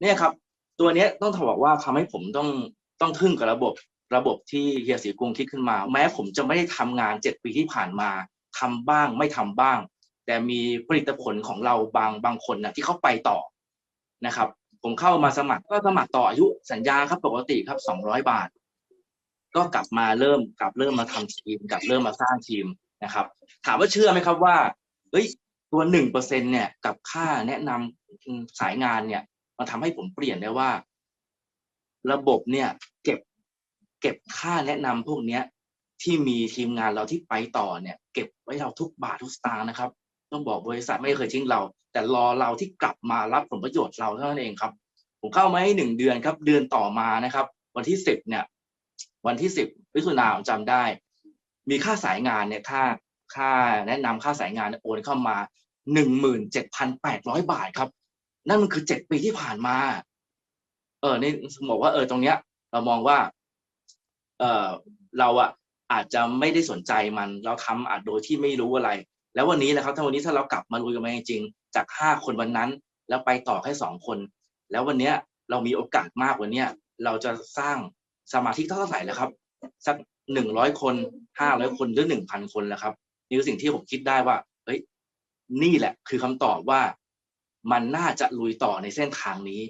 เนี่ยครับ ตัวนี้ต้องบอกว่าทำให้ผมต้องต้องทึ่งกับระบบระบบที่เฮียศรีกรุงคิดขึ้นมา แม้ผมจะไม่ได้ทำงานเจ็ดปีที่ผ่านมาทำบ้างไม่ทำบ้าง แต่มีผลิตผลของเราบางบางคนนะที่เขาไปต่อนะครับ ผมเข้ามาสมัครก็สมัครต่ออายุสัญญาครับปกติครับสองร้อยบาท ก็กลับมาเริ่มกลับเริ่มมาทำทีมกลับเริ่มมาสร้างทีมนะครับ ถามว่าเชื่อไหมครับว่าเฮ้ยตัวหนึ่งเปอร์เซ็นเนี่ยกับค่าแนะนำสายงานเนี่ย มันทำให้ผมเปลี่ยนได้ว่า ระบบเนี่ย เก็บ เก็บค่าแนะนำพวกเนี้ย ที่มีทีมงานเราที่ไปต่อเนี่ย เก็บไว้เราทุกบาททุกสตางค์นะครับ ต้องบอกบริษัทไม่เคยทิ้งเรา แต่รอเราที่กลับมารับผลประโยชน์เราเท่านั้นเองครับ ผมเข้ามาให้หนึ่งเดือนครับ เดือนต่อมานะครับ วันที่สิบเนี่ย วันที่สิบมิถุนายนจำได้ มีค่าสายงานเนี่ยค่าค่าแนะนำค่าสายงานโอนเข้ามาหนึ่งหมื่นเจ็ดพันแปดร้อยบาทครับ นั่นมันคือเจ็ดปีที่ผ่านมา เออนี่บอกว่าเออตรงเนี้ย เรามองว่า เออเราอะอาจจะไม่ได้สนใจมัน เราทำอาจโดยที่ไม่รู้อะไร แล้ววันนี้นะครับถ้าวันนี้ถ้าเรากลับมาลุยกันมาจริงๆจากห้าคนวันนั้น แล้วไปต่อแค่สองคน แล้ววันเนี้ยเรามีโอกาสมากกว่าเนี้ยเราจะสร้างสมาธิเท่าไหร่แล้วครับสักหนึ่งร้อยคนห้าร้อยคนหรือหนึ่งพันคนแล้วครับนี่คือสิ่งที่ผมคิดได้ว่าเฮ้ยนี่แหละ คือคำตอบว่า มันน่าจะลุยต่อในเส้นทางนี้